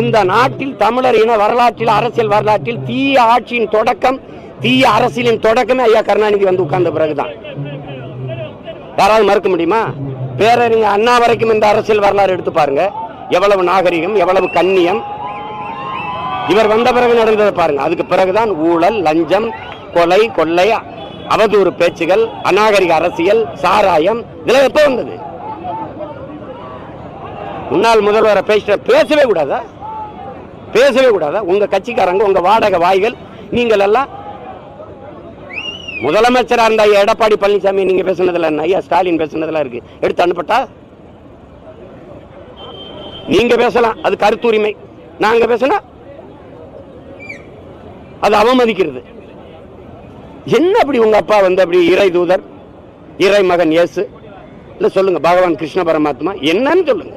இந்த நாட்டில் தமிழர் இன வரலாற்றில் அரசியல் வரலாற்றில் தீய ஆட்சியின் தொடக்கம் தீய அரசியலின் தொடக்கமே ஐயா கருணாநிதி வந்து உட்கார்ந்த பிறகுதான். யாராவது மறுக்க முடியுமா? பேரறிஞர் அண்ணா வரைக்கும் இந்த அரசியல் வரலாறு எடுத்து பாருங்க. எவ்வளவு நாகரிகம் எவ்வளவு கண்ணியம். இவர் வந்த பிறகு நடந்ததை பாருங்க. அதுக்கு பிறகுதான் ஊழல் லஞ்சம் கொலை கொள்ளை அவதூறு பேச்சுகள் அநாகரிக அரசியல் சாராயம் இதெல்லாம் எப்போ வந்தது? முன்னாள் முதல்வரை பேச பேசவே கூடாதா? பேசவே கூடாதா? உங்க கட்சிக்காரங்க உங்க வாடகை வாய்கள் நீங்கள் எல்லாம் முதலமைச்சராக இருந்த ஐயா எடப்பாடி பழனிசாமி நீங்க பேசுனதுல என்ன? ஐயா ஸ்டாலின் பேசுனதுல இருக்கு. எடுத்து அனுப்பட்டா? நீங்க பேசலாம். அது கருத்துரிமை நாங்க பேசினா அது அவமதிக்கிறது. என்ன அப்படி உங்க அப்பா வந்து அப்படி இறை தூதர் இறை மகன் இயேசு? இல்ல சொல்லுங்க பகவான் கிருஷ்ண பரமாத்மா என்னன்னு சொல்லுங்க.